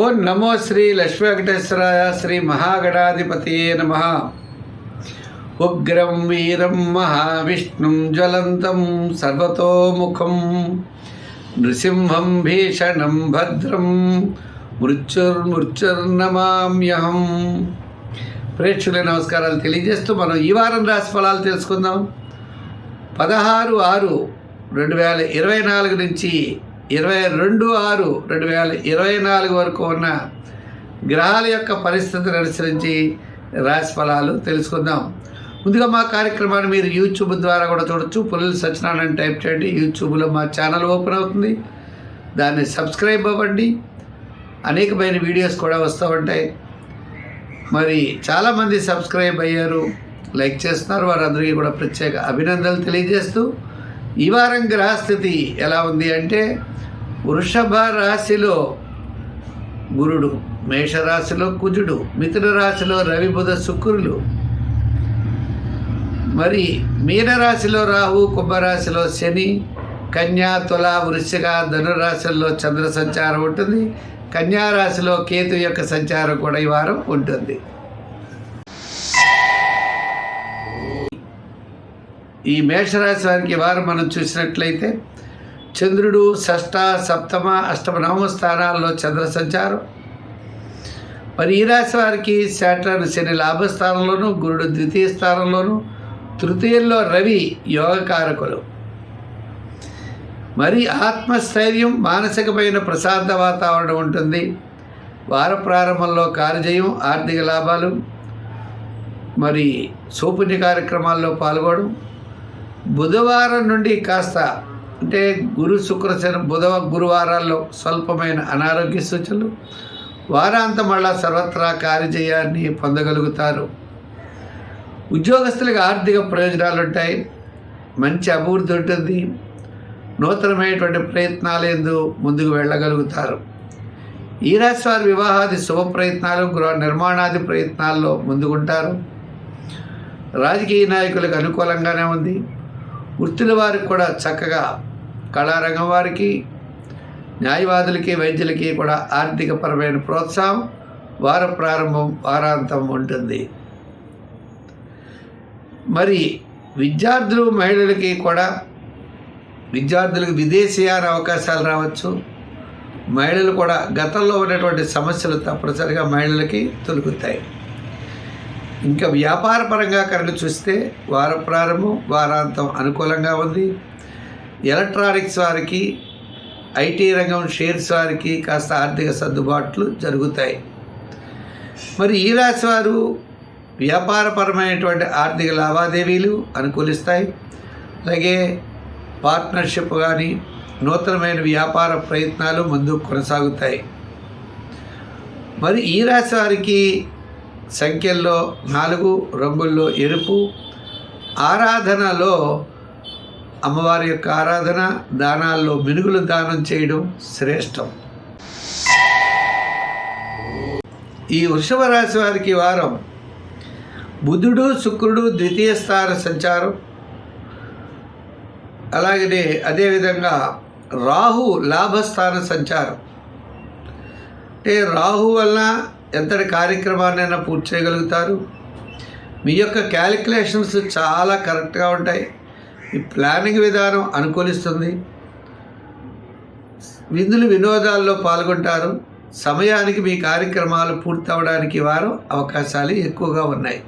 ఓం నమో శ్రీ లక్ష్మీ వెంకటేశ్వరాయ శ్రీ మహాగణాధిపతియే నమ. ఉగ్రం వీరం మహావిష్ణుం జ్వలంతం సర్వతోముఖం. నృసింహం భీషణం భద్రం. మృత్యుర్మృత్యుర్నమామ్యహం ప్రేక్షకుల నమస్కారాలు తెలియజేస్తూ మనం ఈ వారం రాశి ఫలాలు తెలుసుకుందాం. పదహారు ఆరు రెండు వేల ఇరవై నాలుగు నుంచి ఇరవై రెండు ఆరు రెండు వేల ఇరవై నాలుగు వరకు ఉన్న గ్రహాల యొక్క పరిస్థితిని అనుసరించి రాశి ఫలాలు తెలుసుకుందాం. ముందుగా మా కార్యక్రమాన్ని మీరు యూట్యూబ్ ద్వారా కూడా చూడొచ్చు. పుల్లలు సత్యనారాయణ టైప్ చేయండి. యూట్యూబ్లో మా ఛానల్ ఓపెన్ అవుతుంది. దాన్ని సబ్స్క్రైబ్ అవ్వండి. అనేకమైన వీడియోస్ కూడా వస్తూ ఉంటాయి. మరి చాలామంది సబ్స్క్రైబ్ అయ్యారు లైక్ చేస్తున్నారు. వారందరికీ కూడా ప్రత్యేక అభినందనలు తెలియజేస్తూ ఈ వారం గ్రహస్థితి ఎలా ఉంది అంటే వృషభ రాశిలో గురుడు మేషరాశిలో కుజుడు మిథున రాశిలో రవి బుధ శుక్రులు. మరి మీనరాశిలో రాహు కుంభరాశిలో శని కన్యా తుల వృశ్చిక ధనురాశుల్లో చంద్ర సంచారం ఉంటుంది. కన్యారాశిలో కేతు యొక్క సంచారం కూడా ఈ వారం ఉంటుంది. ఈ మేషరాశి వారికి వారం మనం చూసినట్లయితే చంద్రుడు షష్ట సప్తమ అష్టమ నవమ స్థానాల్లో చంద్ర సంచారం మరి ఈ రాశి వారికి శాటర్న్ శని లాభస్థానంలోను గురుడు ద్వితీయ స్థానంలోను తృతీయంలో రవి యోగకారకులు మరి ఆత్మస్థైర్యం మానసికమైన ప్రశాంత వాతావరణం ఉంటుంది. వార ప్రారంభంలో కార్యజయం ఆర్థిక లాభాలు మరి సౌపుణ్య కార్యక్రమాల్లో పాల్గొనడం. బుధవారం నుండి కాస్త అంటే గురు శుక్ర శని బుధ గురువారాల్లో స్వల్పమైన అనారోగ్య సూచనలు. వారాంతం మళ్ళా సర్వత్రా కార్యజయాన్ని పొందగలుగుతారు. ఉద్యోగస్తులకు ఆర్థిక ప్రయోజనాలు ఉంటాయి మంచి అభివృద్ధి ఉంటుంది. నూతనమైనటువంటి ప్రయత్నాలు ఎందు ముందుకు వెళ్ళగలుగుతారు. ఈ రాశి వారి వివాహాది శుభ ప్రయత్నాలు గృహ నిర్మాణాది ప్రయత్నాల్లో ముందుకుంటారు. రాజకీయ నాయకులకు అనుకూలంగానే ఉంది. వృత్తుల వారికి కూడా చక్కగా కళారంగం వారికి న్యాయవాదులకి వైద్యులకి కూడా ఆర్థికపరమైన ప్రోత్సాహం వార ప్రారంభం వారాంతం ఉంటుంది. మరి విద్యార్థులు మహిళలకి కూడా విద్యార్థులకు విదేశీయాన అవకాశాలు రావచ్చు. మహిళలు కూడా గతంలో ఉన్నటువంటి సమస్యలు తప్పనిసరిగా మహిళలకి తొలుగుతాయి. ఇంకా వ్యాపారపరంగా కనుక చూస్తే వార ప్రారంభం వారాంతం అనుకూలంగా ఉంది. ఎలక్ట్రానిక్స్ వారికి ఐటీ రంగం షేర్స్ వారికి కాస్త ఆర్థిక సర్దుబాట్లు జరుగుతాయి. మరి ఈ రాశి వారు వ్యాపారపరమైనటువంటి ఆర్థిక లావాదేవీలు అనుకూలిస్తాయి. అలాగే పార్ట్నర్షిప్ కానీ నూతనమైన వ్యాపార ప్రయత్నాలు ముందుకు కొనసాగుతాయి. మరి ఈ రాశి వారికి సంఖ్యల్లో నాలుగు రంగుల్లో ఎరుపు ఆరాధనలో అమ్మవారి యొక్క ఆరాధన దానాల్లో మినుగులు దానం చేయడం శ్రేష్టం. ఈ వృషభ రాశి వారికి వారం బుధుడు శుక్రుడు ద్వితీయ స్థాన సంచారం. అలాగనే అదేవిధంగా రాహు లాభస్థాన సంచారం. అంటే రాహు వల్ల ఎంతటి కార్యక్రమాన్నైనా పూర్తి చేయగలుగుతారు. మీ యొక్క క్యాలిక్యులేషన్స్ చాలా కరెక్ట్గా ఉంటాయి. ఈ ప్లానింగ్ విధానం అనుకూలిస్తుంది. విందులు వినోదాల్లో పాల్గొంటారు. సమయానికి మీ కార్యక్రమాలు పూర్తవడానికి వారం అవకాశాలు ఎక్కువగా ఉన్నాయి.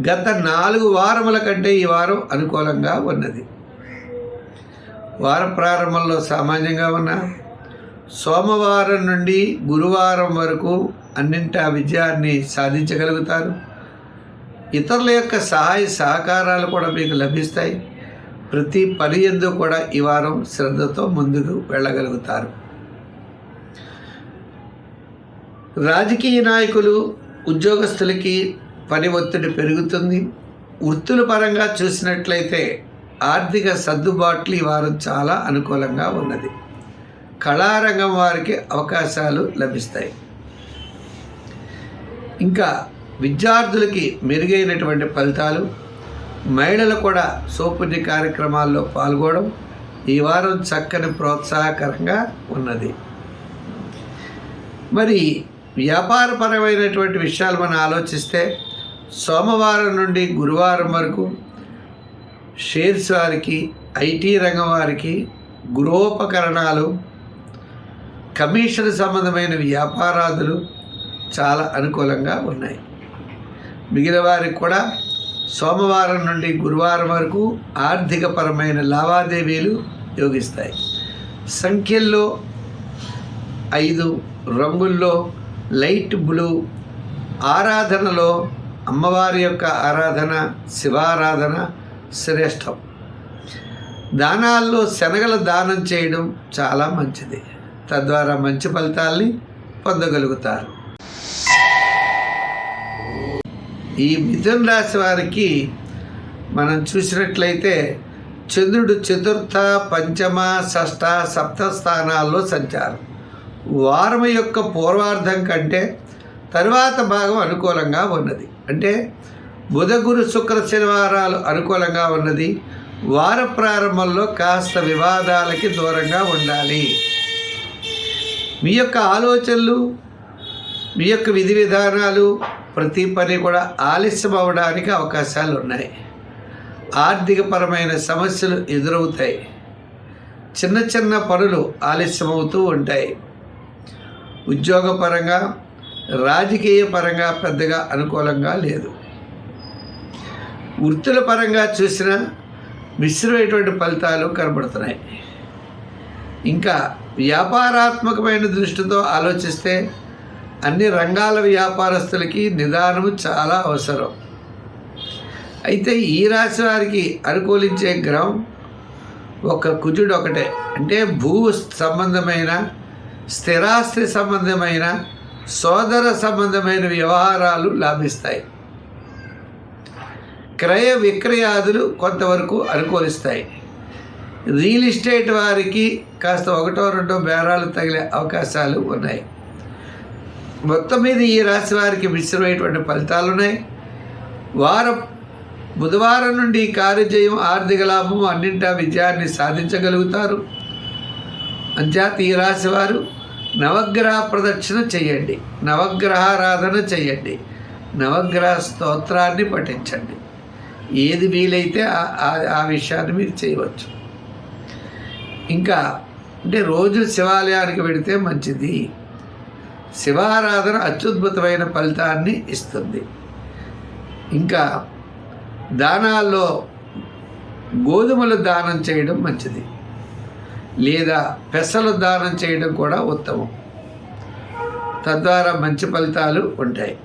గత నాలుగు వారముల కంటే ఈ వారం అనుకూలంగా ఉన్నది. వార ప్రారంభంలో సామాన్యంగా ఉన్న సోమవారం నుండి గురువారం వరకు అన్నింటా విజయాన్ని సాధించగలుగుతారు. ఇతరుల యొక్క సహాయ సహకారాలు కూడా మీకు లభిస్తాయి. ప్రతి పని ఎందు కూడా ఈ వారం శ్రద్ధతో ముందుకు వెళ్ళగలుగుతారు. రాజకీయ నాయకులు ఉద్యోగస్తులకి పని ఒత్తిడి పెరుగుతుంది. వృత్తుల పరంగా చూసినట్లయితే ఆర్థిక సర్దుబాట్లు ఈ వారం చాలా అనుకూలంగా ఉన్నది. కళారంగం వారికి అవకాశాలు లభిస్తాయి. ఇంకా విద్యార్థులకి మెరుగైనటువంటి ఫలితాలు మహిళలు కూడా సోపుని కార్యక్రమాల్లో పాల్గొనడం ఈ వారం చక్కని ప్రోత్సాహకరంగా ఉన్నది. మరి వ్యాపారపరమైనటువంటి విషయాలు మనం ఆలోచిస్తే సోమవారం నుండి గురువారం వరకు షేర్స్ వారికి ఐటీ రంగం వారికి గృహోపకరణాలు కమిషన్ సంబంధమైన వ్యాపారాదులు చాలా అనుకూలంగా ఉన్నాయి. మిగిలిన వారికి కూడా సోమవారం నుండి గురువారం వరకు ఆర్థికపరమైన లావాదేవీలు యోగిస్తాయి. సంఖ్యల్లో ఐదు రంగుల్లో లైట్ బ్లూ ఆరాధనలో అమ్మవారి యొక్క ఆరాధన శివారాధన శ్రేష్టం. దానాల్లో శనగల దానం చేయడం చాలా మంచిది. తద్వారా మంచి ఫలితాల్ని పొందగలుగుతారు. ఈ మిథున రాశి వారికి మనం చూసినట్లయితే చంద్రుడు చతుర్థ పంచమ షష్ఠ సప్త స్థానాల్లో సంచారం. వారం యొక్క పూర్వార్ధం కంటే తరువాత భాగం అనుకూలంగా ఉన్నది. అంటే బుధ గురు శుక్ర శనివారాలు అనుకూలంగా ఉన్నది. వార ప్రారంభంలో కాస్త వివాదాలకి దూరంగా ఉండాలి. మీ యొక్క ఆలోచనలు మీ యొక్క విధి విధానాలు ప్రతి పని కూడా ఆలస్యం అవ్వడానికి అవకాశాలు ఉన్నాయి. ఆర్థికపరమైన సమస్యలు ఎదురవుతాయి. చిన్న చిన్న పనులు ఆలస్యమవుతూ ఉంటాయి. ఉద్యోగపరంగా రాజకీయ పరంగా పెద్దగా అనుకూలంగా లేదు. వృత్తుల పరంగా చూసిన మిశ్రమైనటువంటి ఫలితాలు కనబడుతున్నాయి. ఇంకా వ్యాపారాత్మకమైన దృష్టితో ఆలోచిస్తే అన్ని రంగాల వ్యాపారస్తులకి నిదానము చాలా అవసరం. అయితే ఈ రాశి వారికి అనుకూలించే గ్రహం ఒక కుజుడు ఒకటే అంటే భూ సంబంధమైన స్థిరాస్తి సంబంధమైన సోదర సంబంధమైన వ్యవహారాలు లాభిస్తాయి. క్రయ విక్రయాదులు కొంతవరకు అనుకూలిస్తాయి. రియల్ ఎస్టేట్ వారికి కాస్త ఒకటో రెండో బేరాలు తగిలే అవకాశాలు ఉన్నాయి. మొత్తం మీద ఈ రాశి వారికి మిశ్రమైనటువంటి ఫలితాలు ఉన్నాయి. వారం బుధవారం నుండి కార్యజయం ఆర్థిక లాభం అన్నింటా విజయాన్ని సాధించగలుగుతారు. అంచేత ఈ రాశి వారు నవగ్రహ ప్రదక్షిణ చేయండి. నవగ్రహారాధన చేయండి. నవగ్రహ స్తోత్రాన్ని పఠించండి. ఏది వీలైతే ఆ విషయాన్ని మీరు చేయవచ్చు. ఇంకా అంటే రోజు శివాలయానికి వెడితే మంచిది. శివారాధన అత్యుద్భుతమైన ఫలితాన్ని ఇస్తుంది. ఇంకా దానాల్లో గోధుమలు దానం చేయడం మంచిది. లేదా పెసలు దానం చేయడం కూడా ఉత్తమం. తద్వారా మంచి ఫలితాలు ఉంటాయి.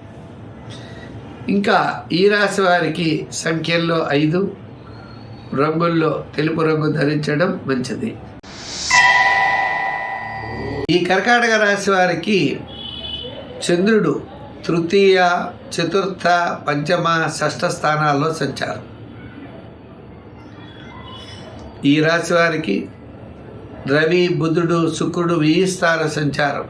ఇంకా ఈ రాశి వారికి సంఖ్యల్లో ఐదు రంగుల్లో తెలుపు రంగు ధరించడం మంచిది. ఈ కర్కాటక రాశి వారికి చంద్రుడు తృతీయ చతుర్థ పంచమ షష్ఠ స్థానాల్లో సంచారం. ఈ రాశి వారికి రవి బుధుడు శుక్రుడు వెయ్యి స్థాన సంచారం.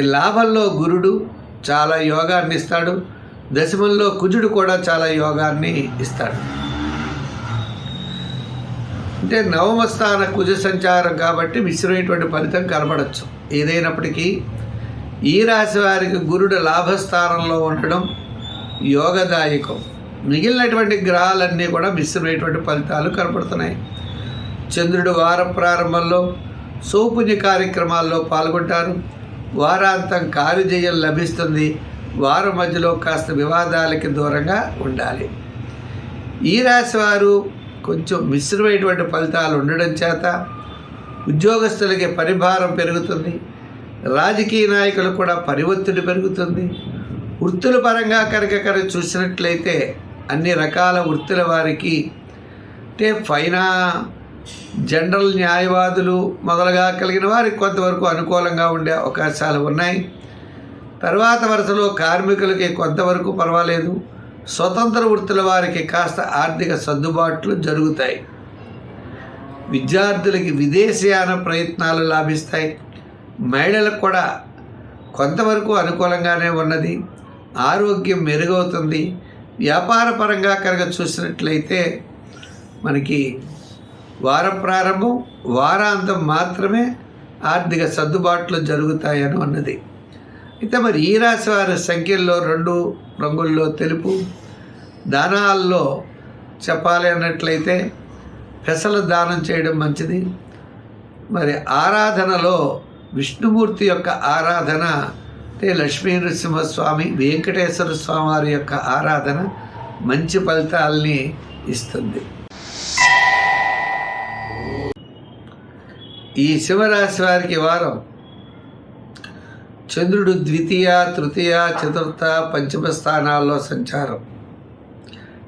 లాభంలో గురుడు చాలా యోగాన్ని ఇస్తాడు. దశమంలో కుజుడు కూడా చాలా యోగాన్ని ఇస్తాడు. అంటే నవమ స్థాన కుజ సంచారం కాబట్టి మిశ్రమైనటువంటి ఫలితం కనబడచ్చు ఏదైనప్పటికీ ఈ రాశి వారికి గురుడు లాభస్థానంలో ఉండడం యోగదాయకం. మిగిలినటువంటి గ్రహాలన్నీ కూడా మిశ్రమైనటువంటి ఫలితాలు కనపడుతున్నాయి. చంద్రుడు వారం ప్రారంభంలో సౌపుణ్య కార్యక్రమాల్లో పాల్గొంటారు. వారాంతం కార్యజయం లభిస్తుంది. వారం మధ్యలో కాస్త వివాదాలకి దూరంగా ఉండాలి. ఈ రాశి వారు కొంచెం మిశ్రమైనటువంటి ఫలితాలు ఉండడం చేత ఉద్యోగస్తులకి పరిభారం పెరుగుతుంది. రాజకీయ నాయకులు కూడా పరివత్తుడి పెరుగుతుంది. వృత్తుల పరంగా కనుక కనుక చూసినట్లయితే అన్ని రకాల వృత్తుల వారికి అంటే ఫైనా జనరల్ న్యాయవాదులు మొదలుగా కలిగిన వారికి కొంతవరకు అనుకూలంగా ఉండే అవకాశాలు ఉన్నాయి. తర్వాత వరుసలో కార్మికులకి కొంతవరకు పర్వాలేదు. స్వతంత్ర వృత్తుల వారికి కాస్త ఆర్థిక సర్దుబాట్లు జరుగుతాయి. విద్యార్థులకి విదేశీయాన ప్రయత్నాలు లాభిస్తాయి. మహిళలకు కూడా కొంతవరకు అనుకూలంగానే ఉన్నది. ఆరోగ్యం మెరుగవుతుంది. వ్యాపారపరంగా కనుక చూసినట్లయితే మనకి వార ప్రారంభం వారాంతం మాత్రమే ఆర్థిక సర్దుబాట్లు జరుగుతాయని ఉన్నది. అయితే మరి ఈ రాశి వారి సంఖ్యల్లో రెండు రంగుల్లో తెలుపు. దానాల్లో చెప్పాలి అన్నట్లయితే పెసలు దానం చేయడం మంచిది. మరి ఆరాధనలో విష్ణుమూర్తి యొక్క ఆరాధన అంటే లక్ష్మీ నృసింహస్వామి వెంకటేశ్వర స్వామి వారి యొక్క ఆరాధన మంచి ఫలితాల్ని ఇస్తుంది. ఈ శివరాశి వారికి వారం చంద్రుడు ద్వితీయ తృతీయ చతుర్థ పంచమ స్థానాల్లో సంచారం.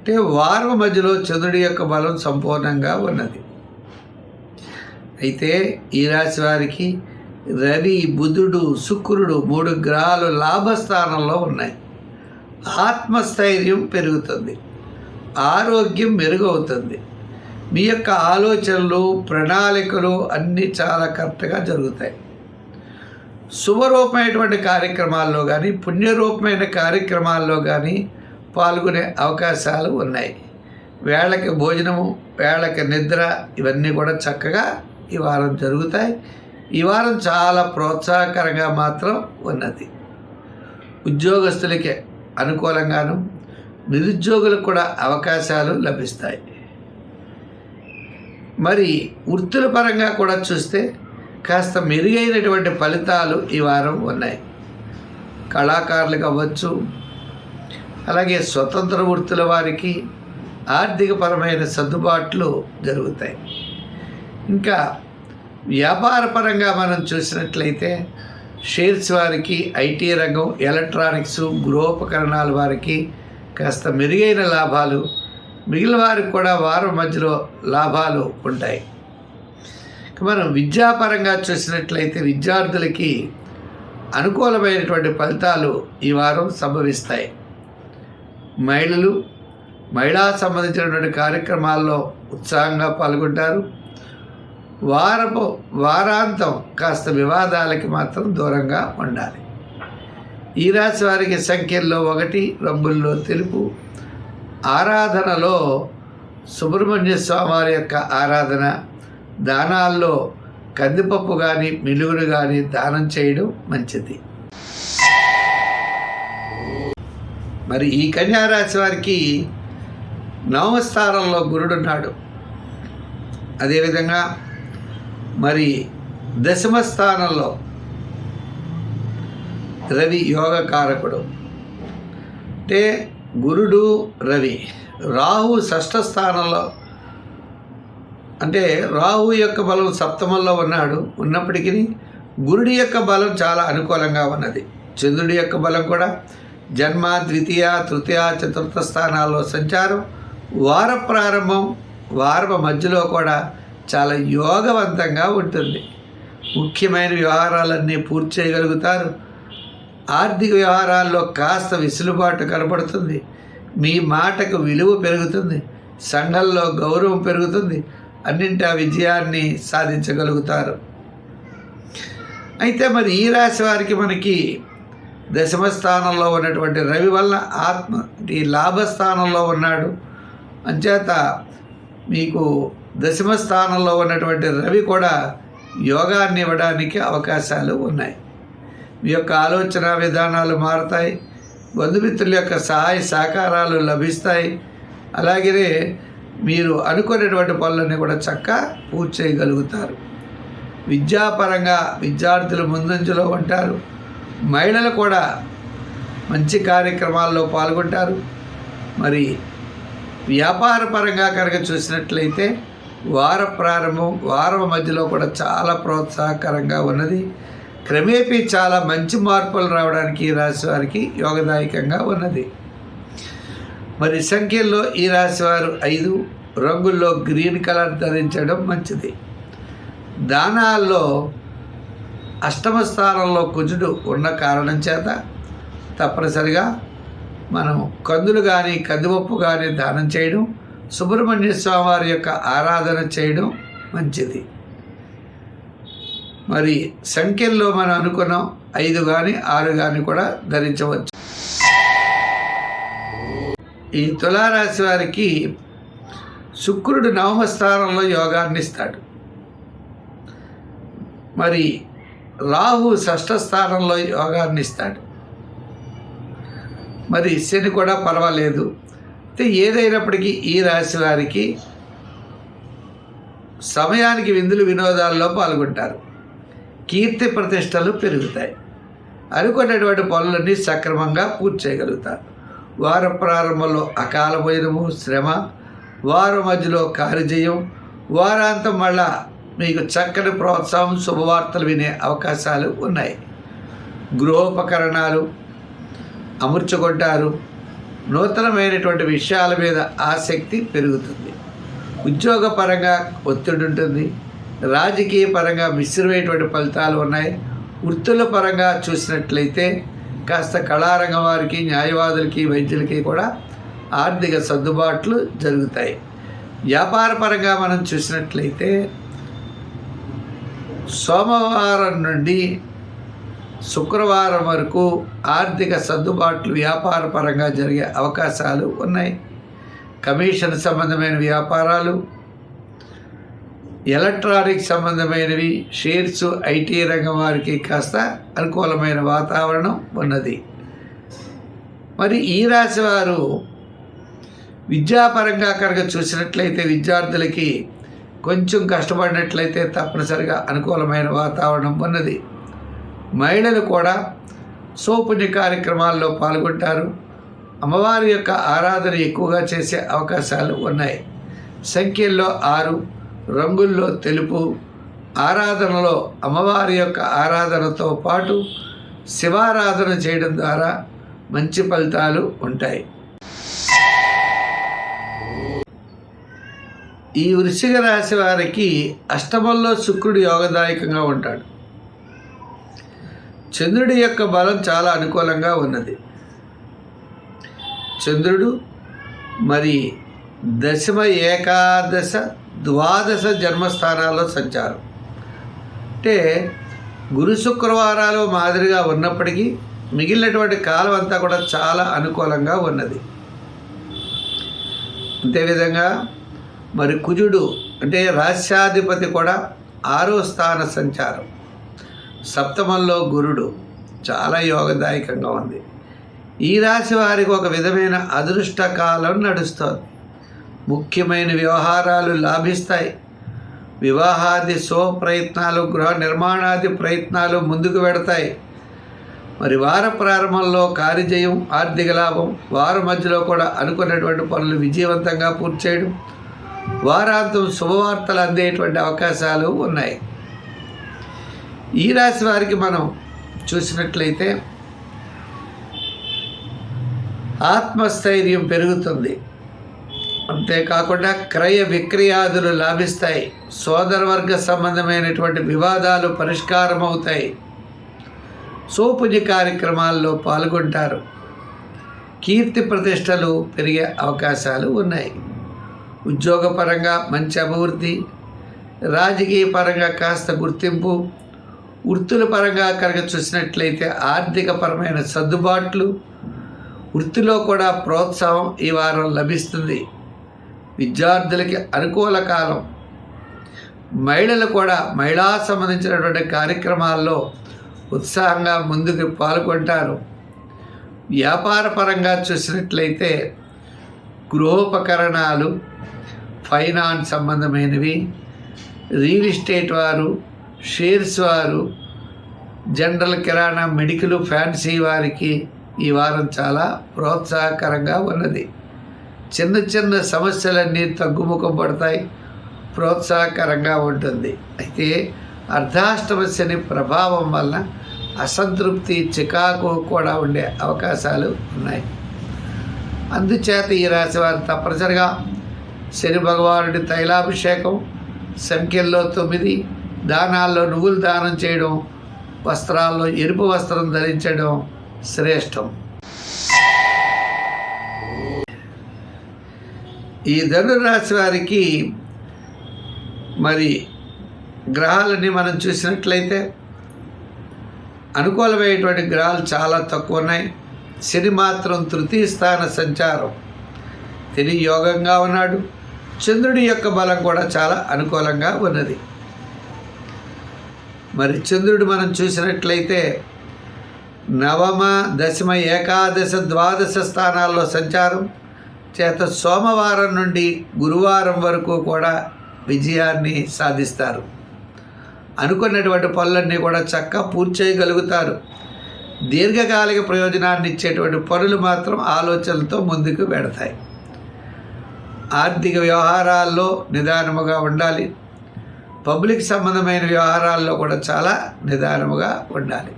అంటే వారం మధ్యలో చంద్రుడి యొక్క బలం సంపూర్ణంగా ఉన్నది. అయితే ఈ రాశి వారికి రవి బుధుడు శుక్రుడు మూడు గ్రహాలు లాభస్థానంలో ఉన్నాయి. ఆత్మస్థైర్యం పెరుగుతుంది. ఆరోగ్యం మెరుగవుతుంది. మీ యొక్క ఆలోచనలు ప్రణాళికలు అన్నీ చాలా కరెక్ట్గా జరుగుతాయి. శుభరూపమైనటువంటి కార్యక్రమాల్లో కానీ పుణ్యరూపమైన కార్యక్రమాల్లో కానీ పాల్గొనే అవకాశాలు ఉన్నాయి. వేళకి భోజనము వేళకి నిద్ర ఇవన్నీ కూడా చక్కగా ఈ వారం జరుగుతాయి. ఈ వారం చాలా ప్రోత్సాహకరంగా మాత్రం ఉన్నది. ఉద్యోగస్తులకి అనుకూలంగాను నిరుద్యోగులకు కూడా అవకాశాలు లభిస్తాయి. మరి వృత్తుల పరంగా కూడా చూస్తే కాస్త మెరుగైనటువంటి ఫలితాలు ఈ వారం ఉన్నాయి. కళాకారులకు అవ్వచ్చు అలాగే స్వతంత్ర వృత్తుల వారికి ఆర్థికపరమైన సర్దుబాట్లు జరుగుతాయి. ఇంకా వ్యాపారపరంగా మనం చూసినట్లయితే షేర్స్ వారికి ఐటీ రంగం ఎలక్ట్రానిక్స్ గృహోపకరణాల వారికి కాస్త మెరుగైన లాభాలు మిగిలిన వారికి కూడా వారం మధ్యలో లాభాలు ఉంటాయి. మనం విద్యాపరంగా చూసినట్లయితే విద్యార్థులకి అనుకూలమైనటువంటి ఫలితాలు ఈ వారం సంభవిస్తాయి. మహిళలు మహిళా సంబంధించినటువంటి కార్యక్రమాల్లో ఉత్సాహంగా పాల్గొంటారు. వారపు వారాంతం కాస్త వివాదాలకి మాత్రం దూరంగా ఉండాలి. ఈ రాశి వారికి సంఖ్యల్లో ఒకటి రంగుల్లో తెలుపు. ఆరాధనలో సుబ్రహ్మణ్య స్వామివారి యొక్క ఆరాధన దానాల్లో కందిపప్పు కానీ మిలుగురు కానీ దానం చేయడం మంచిది. మరి ఈ కన్యారాశి వారికి నవమస్థానంలో గురుడున్నాడు అదేవిధంగా మరి దశమ స్థానంలో రవి యోగకారకుడు. అంటే గురుడు రవి రాహు షష్ఠ స్థానంలో అంటే రాహు యొక్క బలం సప్తమంలో ఉన్నాడు. ఉన్నప్పటికీ గురుడి యొక్క బలం చాలా అనుకూలంగా ఉన్నది. చంద్రుడి యొక్క బలం కూడా జన్మ ద్వితీయ తృతీయ చతుర్థ స్థానాల్లో సంచారం వార ప్రారంభం వారప మధ్యలో కూడా చాలా యోగవంతంగా ఉంటుంది. ముఖ్యమైన వ్యవహారాలన్నీ పూర్తి చేయగలుగుతారు. ఆర్థిక వ్యవహారాల్లో కాస్త విసులుబాటు కనపడుతుంది మీ మాటకు విలువ పెరుగుతుంది. సంఘంలో గౌరవం పెరుగుతుంది. అన్నింటా విజయాన్ని సాధించగలుగుతారు. అయితే మరి ఈ రాశి వారికి మనకి దశమ స్థానంలో ఉన్నటువంటి రవి వల్ల ఆత్మ ఈ లాభస్థానంలో ఉన్నాడు. అంచేత మీకు దశమ స్థానంలో ఉన్నటువంటి రవి కూడా యోగాన్ని ఇవ్వడానికి అవకాశాలు ఉన్నాయి. మీ యొక్క ఆలోచన విధానాలు మారుతాయి. బంధుమిత్రుల యొక్క సహాయ సహకారాలు లభిస్తాయి. అలాగే మీరు అనుకునేటువంటి పనులన్నీ కూడా చక్కగా పూర్తి చేయగలుగుతారు. విద్యాపరంగా విద్యార్థులు ముందంజలో ఉంటారు. మహిళలు కూడా మంచి కార్యక్రమాల్లో పాల్గొంటారు. మరి వ్యాపార పరంగా కనుక చూసినట్లయితే వార ప్రారంభం వారం మధ్యలో కూడా చాలా ప్రోత్సాహకరంగా ఉన్నది. క్రమేపీ చాలా మంచి మార్పులు రావడానికి ఈ రాశి వారికి యోగదాయకంగా ఉన్నది. మరి సంఖ్యల్లో ఈ రాశి వారు ఐదు రంగుల్లో గ్రీన్ కలర్ ధరించడం మంచిది. దానాల్లో అష్టమ స్థానంలో కుజుడు ఉన్న కారణం చేత తప్పనిసరిగా మనం కందులు కానీ కందిపప్పు కానీ దానం చేయడం సుబ్రహ్మణ్య స్వామి వారి యొక్క ఆరాధన చేయడం మంచిది. మరి సంఖ్యల్లో మనం అనుకున్నాం ఐదు కానీ ఆరు కానీ కూడా ధరించవచ్చు. ఈ తులారాశి వారికి శుక్రుడు నవమ స్థానంలో యోగాన్ని ఇస్తాడు. మరి రాహు షష్ఠ స్థానంలో యోగాన్ని ఇస్తాడు. మరి శని కూడా పర్వాలేదు. అయితే ఏదైనప్పటికీ ఈ రాశి వారికి సమయానికి విందులు వినోదాల్లో పాల్గొంటారు. కీర్తి ప్రతిష్టలు పెరుగుతాయి. అనుకున్నటువంటి పనులన్నీ సక్రమంగా పూర్తి చేయగలుగుతారు. వార ప్రారంభంలో అకాల భోజనము శ్రమ వారం మధ్యలో కార్యజయం వారాంతం మళ్ళా మీకు చక్కని ప్రోత్సాహం శుభవార్తలు వినే అవకాశాలు ఉన్నాయి. గృహోపకరణాలు అమర్చుకుంటారు నూతనమైనటువంటి విషయాల మీద ఆసక్తి పెరుగుతుంది. ఉద్యోగపరంగా ఒత్తిడి ఉంటుంది. రాజకీయ పరంగా మిశ్రమైనటువంటి ఫలితాలు ఉన్నాయి. వృత్తుల పరంగా చూసినట్లయితే కాస్త కళారంగం వారికి న్యాయవాదులకి వైద్యులకి కూడా ఆర్థిక సర్దుబాట్లు జరుగుతాయి. వ్యాపారపరంగా మనం చూసినట్లయితే సోమవారం నుండి శుక్రవారం వరకు ఆర్థిక సర్దుబాట్లు వ్యాపార పరంగా జరిగే అవకాశాలు ఉన్నాయి. కమిషన్ సంబంధమైన వ్యాపారాలు ఎలక్ట్రానిక్ సంబంధమైనవి షేర్స్ ఐటీ రంగం వారికి కాస్త అనుకూలమైన వాతావరణం ఉన్నది. మరి ఈ రాశి వారు విద్యాపరంగా కనుక చూసినట్లయితే విద్యార్థులకి కొంచెం కష్టపడినట్లయితే తప్పనిసరిగా అనుకూలమైన వాతావరణం ఉన్నది. మహిళలు కూడా సోపుణ్య కార్యక్రమాల్లో పాల్గొంటారు. అమ్మవారి యొక్క ఆరాధన ఎక్కువగా చేసే అవకాశాలు ఉన్నాయి. సంఖ్యల్లో ఆరు రంగుల్లో తెలుపు ఆరాధనలో అమ్మవారి యొక్క ఆరాధనతో పాటు శివారాధన చేయడం ద్వారా మంచి ఫలితాలు ఉంటాయి. ఈ వృశ్చిక రాశి వారికి అష్టమంలో శుక్రుడు యోగదాయకంగా ఉంటాడు. చంద్రుడి యొక్క బలం చాలా అనుకూలంగా ఉన్నది. చంద్రుడు మరి దశమ ఏకాదశ ద్వాదశ జన్మస్థానాల్లో సంచారం. అంటే గురు శుక్రవారాలు మాదిరిగా ఉన్నప్పటికీ మిగిలినటువంటి కాలం అంతా కూడా చాలా అనుకూలంగా ఉన్నది. అంతేవిధంగా మరి కుజుడు అంటే రాష్ట్రాధిపతి కూడా ఆరో స్థాన సంచారం. సప్తమంలో గురుడు. చాలా యోగదాయకంగా ఉంది. ఈ రాశి వారికి ఒక విధమైన అదృష్ట కాలం నడుస్తోంది. ముఖ్యమైన వ్యవహారాలు లాభిస్తాయి. వివాహాది శో ప్రయత్నాలు గృహ నిర్మాణాది ప్రయత్నాలు ముందుకు పెడతాయి మరి వార ప్రారంభంలో కార్యజయం ఆర్థిక లాభం వారం మధ్యలో కూడా అనుకున్నటువంటి పనులు విజయవంతంగా పూర్తి చేయడం వారాంతం శుభవార్తలు అందేటువంటి అవకాశాలు ఉన్నాయి. ఈ రాశి వారికి మనం చూసినట్లయితే ఆత్మస్థైర్యం పెరుగుతుంది. అంతేకాకుండా క్రయ విక్రయాదులు లాభిస్తాయి. సోదరవర్గ సంబంధమైనటువంటి వివాదాలు పరిష్కారం అవుతాయి సోపుజ కార్యక్రమాల్లో పాల్గొంటారు. కీర్తి ప్రతిష్టలు పెరిగే అవకాశాలు ఉన్నాయి. ఉద్యోగపరంగా మంచి అభివృద్ధి రాజకీయ పరంగా కాస్త గుర్తింపు వృత్తుల పరంగా కనుక చూసినట్లయితే ఆర్థికపరమైన సర్దుబాట్లు వృత్తిలో కూడా ప్రోత్సాహం ఈ వారం లభిస్తుంది. విద్యార్థులకి అనుకూల కాలం. మహిళలు కూడా మహిళా సంబంధించినటువంటి కార్యక్రమాల్లో ఉత్సాహంగా ముందుకు పాల్గొంటారు. వ్యాపార పరంగా చూసినట్లయితే గృహోపకరణాలు ఫైనాన్స్ సంబంధమైనవి రియల్ ఎస్టేట్ వారు షేర్స్ వారు జనరల్ కిరాణా మెడికల్ ఫ్యాన్సీ వారికి ఈ వారం చాలా ప్రోత్సాహకరంగా ఉన్నది. చిన్న చిన్న సమస్యలన్నీ తగ్గుముఖం పడతాయి ప్రోత్సాహకరంగా ఉంటుంది. అయితే అర్ధాష్టమ శని ప్రభావం వలన అసంతృప్తి చికాకు కూడా ఉండే అవకాశాలు ఉన్నాయి. అందుచేత ఈ రాశి వారు తప్పనిసరిగా శని భగవానుడి తైలాభిషేకం సంఖ్యల్లో తొమ్మిది దానాల్లో నువ్వులు దానం చేయడం వస్త్రాల్లో ఎరుపు వస్త్రం ధరించడం శ్రేష్టం. ఈ ధనురాశి వారికి మరి గ్రహాలని మనం చూసినట్లయితే అనుకూలమైనటువంటి గ్రహాలు చాలా తక్కువ ఉన్నాయి. శని మాత్రం తృతీయ స్థాన సంచారం. తిని యోగంగా ఉన్నాడు. చంద్రుడి యొక్క బలం కూడా చాలా అనుకూలంగా ఉన్నది. మరి చంద్రుడు మనం చూసినట్లయితే నవమ దశమ ఏకాదశ ద్వాదశ స్థానాల్లో సంచారం. చేత సోమవారం నుండి గురువారం వరకు కూడా విజయాన్ని సాధిస్తారు. అనుకున్నటువంటి పనులన్నీ కూడా చక్కగా పూర్తి చేయగలుగుతారు. దీర్ఘకాలిక ప్రయోజనాన్ని ఇచ్చేటువంటి పనులు మాత్రం ఆలోచనలతో ముందుకు పెడతాయి. ఆర్థిక వ్యవహారాల్లో నిదానముగా ఉండాలి. పబ్లిక్ సంబంధమైన వ్యవహారాల్లో కూడా చాలా నిదానముగా ఉండాలి.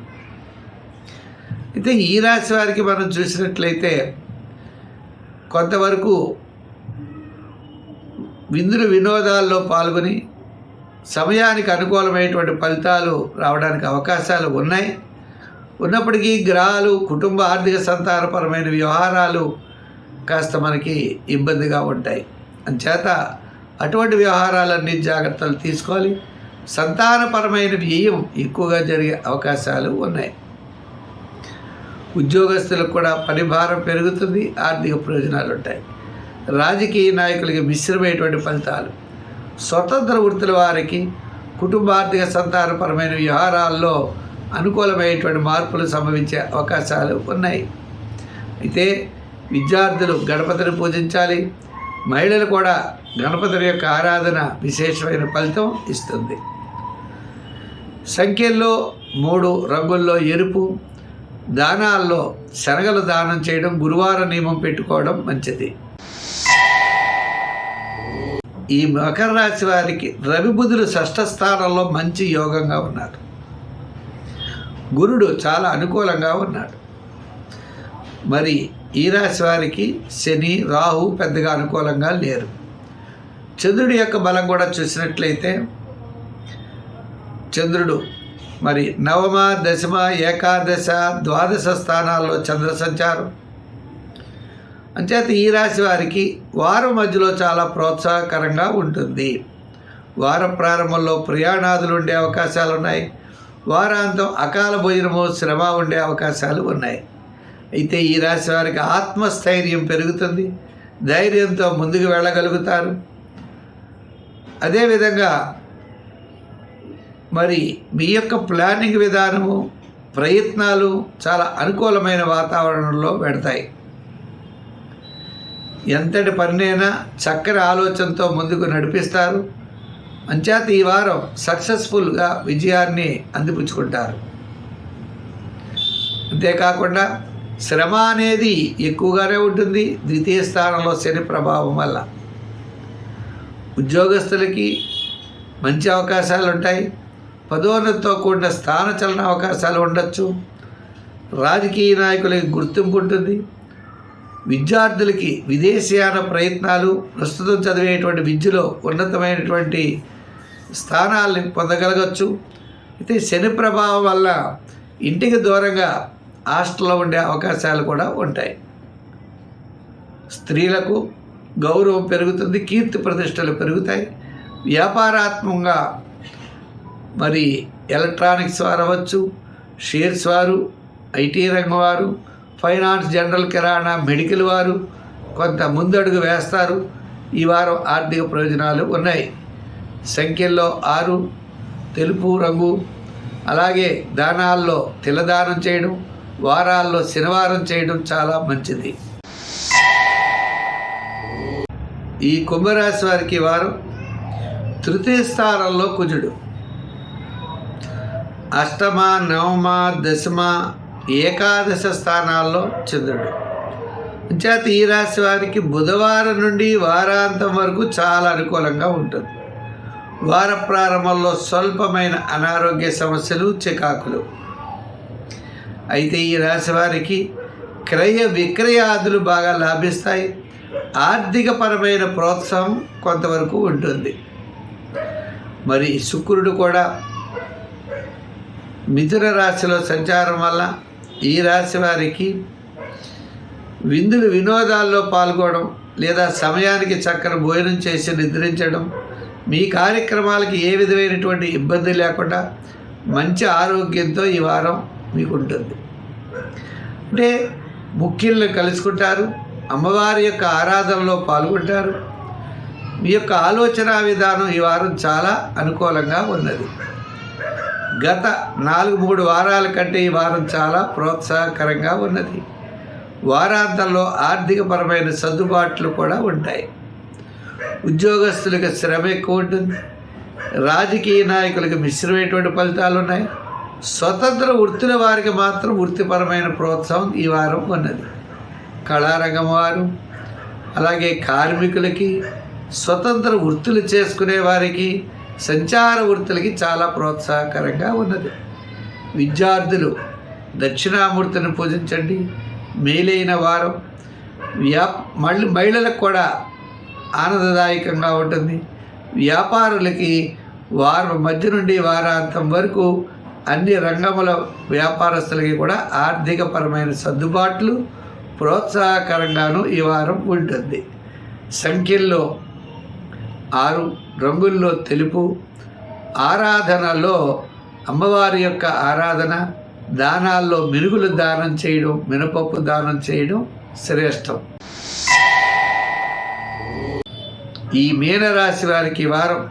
అయితే ఈ రాశి వారికి మనం చూసినట్లయితే కొంతవరకు విందులు వినోదాల్లో పాల్గొని సమయానికి అనుకూలమైనటువంటి ఫలితాలు రావడానికి అవకాశాలు ఉన్నాయి. ఉన్నప్పటికీ గ్రహాలు కుటుంబ ఆర్థిక సంతానపరమైన వ్యవహారాలు కాస్త మనకి ఇబ్బందిగా ఉంటాయి. అంచేత అటువంటి వ్యవహారాలన్నీ జాగ్రత్తలు తీసుకోవాలి. సంతానపరమైన వ్యయం ఎక్కువగా జరిగే అవకాశాలు ఉన్నాయి. ఉద్యోగస్తులకు కూడా పని భారం పెరుగుతుంది ఆర్థిక ప్రయోజనాలు ఉంటాయి. రాజకీయ నాయకులకి మిశ్రమైనటువంటి ఫలితాలు. స్వతంత్ర వృత్తుల వారికి కుటుంబ ఆర్థిక సంతానపరమైన వ్యవహారాల్లో అనుకూలమైనటువంటి మార్పులు సంభవించే అవకాశాలు ఉన్నాయి. అయితే విద్యార్థులు గణపతిని పూజించాలి. మహిళలు కూడా గణపతుల యొక్క ఆరాధన విశేషమైన ఫలితం ఇస్తుంది. సంఖ్యల్లో మూడు రంగుల్లో ఎరుపు దానాల్లో శనగలు దానం చేయడం గురువార నియమం పెట్టుకోవడం మంచిది. ఈ మకర రాశి వారికి రవి బుధులు షష్ఠ స్థానంలో మంచి యోగంగా ఉన్నారు. గురుడు చాలా అనుకూలంగా ఉన్నాడు. మరి ఈ రాశి వారికి శని రాహు పెద్దగా అనుకూలంగా లేరు. చంద్రుడి యొక్క బలం కూడా చూసినట్లయితే చంద్రుడు మరి నవమ దశమ ఏకాదశ ద్వాదశ స్థానాల్లో చంద్ర సంచారం. అంచేత ఈ రాశి వారికి వారం మధ్యలో చాలా ప్రోత్సాహకరంగా ఉంటుంది. వారం ప్రారంభంలో ప్రయాణాదులు ఉండే అవకాశాలు ఉన్నాయి వారాంతం అకాల భోజనము శ్రమ ఉండే అవకాశాలు ఉన్నాయి. అయితే ఈ రాశి వారికి ఆత్మస్థైర్యం పెరుగుతుంది. ధైర్యంతో ముందుకు వెళ్ళగలుగుతారు. అదేవిధంగా మరి మీ యొక్క ప్లానింగ్ విధానము ప్రయత్నాలు చాలా అనుకూలమైన వాతావరణంలో పెడతాయి. ఎంతటి పనినైనా చక్కని ఆలోచనతో ముందుకు నడిపిస్తారు. అంచేత ఈ వారం సక్సెస్ఫుల్గా విజయాన్ని అందిపుచ్చుకుంటారు. అంతేకాకుండా శ్రమ అనేది ఎక్కువగానే ఉంటుంది. ద్వితీయ స్థానంలో శని ప్రభావం వల్ల ఉద్యోగస్తులకి మంచి అవకాశాలు ఉంటాయి. పదోన్నతితో కూడిన స్థానచలన అవకాశాలు ఉండొచ్చు. రాజకీయ నాయకులకి గుర్తింపు ఉంటుంది. విద్యార్థులకి విదేశీయాన ప్రయత్నాలు ప్రస్తుతం చదివేటువంటి విద్యలో ఉన్నతమైనటువంటి స్థానాల్ని పొందగలగచ్చు. అయితే శని ప్రభావం వల్ల ఇంటికి దూరంగా హాస్టల్లో ఉండే అవకాశాలు కూడా ఉంటాయి. స్త్రీలకు గౌరవం పెరుగుతుంది కీర్తి ప్రతిష్టలు పెరుగుతాయి. వ్యాపారాత్మకంగా మరి ఎలక్ట్రానిక్స్ వారు అవ్వచ్చు షేర్స్ వారు ఐటీ రంగం వారు ఫైనాన్స్ జనరల్ కిరాణా మెడికల్ వారు కొంత ముందడుగు వేస్తారు. ఈ వారం ఆర్థిక ప్రయోజనాలు ఉన్నాయి. సంఖ్యల్లో ఆరు తెలుపు రంగు. అలాగే దానాల్లో తిలదానం చేయడం వారాల్లో శనివారం చేయడం చాలా మంచిది. ఈ కుంభరాశి వారికి వారం తృతీయ స్థానంలో కుజుడు. అష్టమ నవమ దశమ ఏకాదశ స్థానాల్లో చంద్రుడు. అంచేత ఈ రాశి వారికి బుధవారం నుండి వారాంతం వరకు చాలా అనుకూలంగా ఉంటుంది. వార ప్రారంభంలో స్వల్పమైన అనారోగ్య సమస్యలు చికాకులు. అయితే ఈ రాశి వారికి క్రయ విక్రయాదులు బాగా లాభిస్తాయి. ఆర్థికపరమైన ప్రోత్సాహం కొంతవరకు ఉంటుంది. మరి శుక్రుడు కూడా మిథున రాశిలో సంచారం వల్ల ఈ రాశి వారికి విందులు వినోదాల్లో పాల్గొనడం లేదా సమయానికి చక్కని భోజనం చేసి నిద్రించడం మీ కార్యక్రమాలకి ఏ విధమైనటువంటి ఇబ్బంది లేకుండా మంచి ఆరోగ్యంతో ఈ వారం మీకు ఉంటుంది అంటే ముఖ్యులను కలుసుకుంటారు అమ్మవారి యొక్క ఆరాధనలో పాల్గొంటారు. మీ యొక్క ఆలోచన విధానం ఈ వారం చాలా అనుకూలంగా ఉన్నది. గత నాలుగు మూడు వారాల కంటే ఈ వారం చాలా ప్రోత్సాహకరంగా ఉన్నది. వారాంతంలో ఆర్థికపరమైన సర్దుబాట్లు కూడా ఉంటాయి. ఉద్యోగస్తులకు శ్రమ ఎక్కువ ఉంటుంది రాజకీయ నాయకులకు మిశ్రమైనటువంటి ఫలితాలు ఉన్నాయి స్వతంత్ర వృత్తుల వారికి మాత్రం వృత్తిపరమైన ప్రోత్సాహం ఈ వారం ఉన్నది. కళారంగం వారు అలాగే కార్మికులకి స్వతంత్ర వృత్తులు చేసుకునే వారికి సంచార వృత్తులకి చాలా ప్రోత్సాహకరంగా ఉన్నది. విద్యార్థులు దక్షిణామూర్తిని పూజించండి. మేలైన వారం. వ్యా మళ్ళీ మహిళలకు కూడా ఆనందదాయకంగా ఉంటుంది. వ్యాపారులకి వారం మధ్య నుండి వారాంతం వరకు అన్ని రంగముల వ్యాపారస్తులకి కూడా ఆర్థికపరమైన సర్దుబాట్లు ప్రోత్సాహకరంగాను ఈ వారం ఉంటుంది. సంఖ్యల్లో ఆరు రంగుల్లో తెలుపు ఆరాధనలో అమ్మవారి యొక్క ఆరాధన దానాల్లో మినుగులు దానం చేయడం మినపప్పు దానం చేయడం శ్రేష్టం. ఈ మీనరాశి వారికి వారం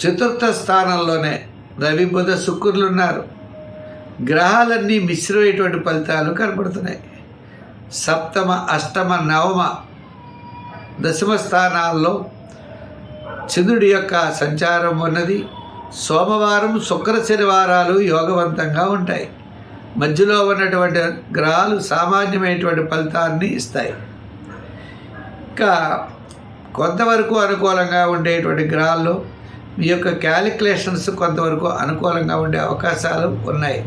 చతుర్థ స్థానంలోనే రవి బుధ శుక్రులు ఉన్నారు. గ్రహాలన్నీ మిశ్రమైనటువంటి ఫలితాలు కనబడుతున్నాయి సప్తమ అష్టమ నవమ దశమ స్థానాల్లో చంద్రుడి యొక్క సంచారం ఉన్నది. సోమవారం శుక్ర శనివారాలు యోగవంతంగా ఉంటాయి. మధ్యలో ఉన్నటువంటి గ్రహాలు సామాన్యమైనటువంటి ఫలితాన్ని ఇస్తాయి. ఇంకా కొంతవరకు అనుకూలంగా ఉండేటువంటి గ్రహాల్లో మీ యొక్క క్యాలిక్యులేషన్స్ కొంతవరకు అనుకూలంగా ఉండే అవకాశాలు ఉన్నాయి.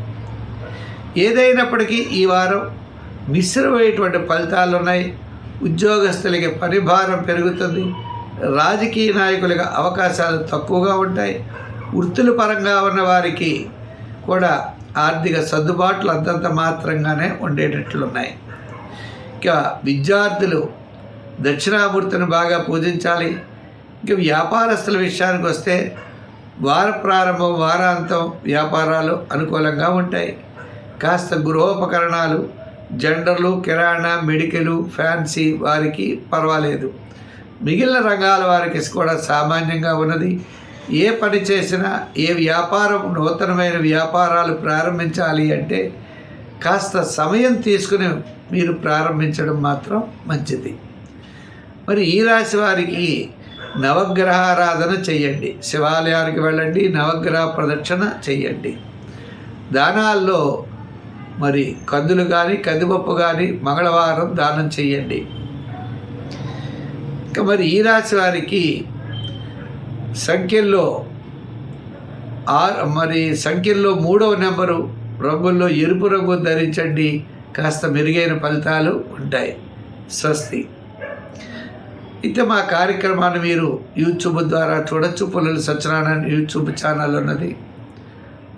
ఏదైనప్పటికీ ఈ వారం మిశ్రమైనటువంటి ఫలితాలు ఉన్నాయి. ఉద్యోగస్తులకి పరిభారం పెరుగుతుంది. రాజకీయ నాయకులకు అవకాశాలు తక్కువగా ఉంటాయి. వృత్తుల పరంగా ఉన్న వారికి కూడా ఆర్థిక సర్దుబాట్లు అంతంత మాత్రంగానే ఉండేటట్లున్నాయి. ఇంకా విద్యార్థులు దక్షిణామూర్తిని బాగా పూజించాలి. ఇంకా వ్యాపారస్తుల విషయానికి వస్తే వార ప్రారంభం వారాంతం వ్యాపారాలు అనుకూలంగా ఉంటాయి. కాస్త గృహోపకరణాలు జెండర్లు కిరాణా మెడికలు ఫ్యాన్సీ వారికి పర్వాలేదు. మిగిలిన రంగాల వారికి కూడా సామాన్యంగా ఉన్నది. ఏ పని చేసినా ఏ వ్యాపారం నూతనమైన వ్యాపారాలు ప్రారంభించాలి అంటే కాస్త సమయం తీసుకుని మీరు ప్రారంభించడం మాత్రం మంచిది. మరి ఈ రాశి వారికి నవగ్రహారాధన చేయండి. శివాలయానికి వెళ్ళండి నవగ్రహ ప్రదక్షిణ చేయండి. దానాల్లో మరి కందులు కానీ కందిపప్పు కానీ మంగళవారం దానం చేయండి. ఇంకా మరి ఈ రాశి వారికి సంఖ్యల్లో ఆరు మరి సంఖ్యల్లో మూడవ నెంబరు రంగుల్లో ఎరుపు రంగు ధరించండి. కాస్త మెరుగైన ఫలితాలు ఉంటాయి. స్వస్తి. అయితే మా కార్యక్రమాన్ని మీరు యూట్యూబ్ ద్వారా చూడొచ్చు. పుల్లలు సత్యనారాయణ యూట్యూబ్ ఛానల్ ఉన్నది.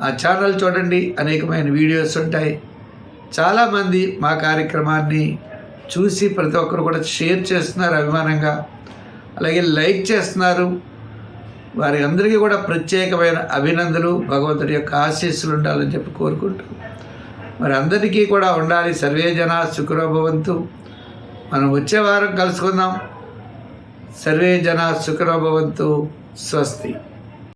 ఆ ఛానల్ చూడండి. అనేకమైన వీడియోస్ ఉంటాయి. చాలామంది మా కార్యక్రమాన్ని చూసి ప్రతి ఒక్కరు కూడా షేర్ చేస్తున్నారు అభిమానంగా. అలాగే లైక్ చేస్తున్నారు. వారి అందరికీ కూడా ప్రత్యేకమైన అభినందనలు భగవంతుడి యొక్క ఆశీస్సులు ఉండాలని చెప్పి కోరుకుంటూ. మరి అందరికీ కూడా ఉండాలి. సర్వేజన సుఖరోభవంతు మనం వచ్చే వారం కలుసుకుందాం. సర్వే జన సుఖరోభవంతు స్వస్తి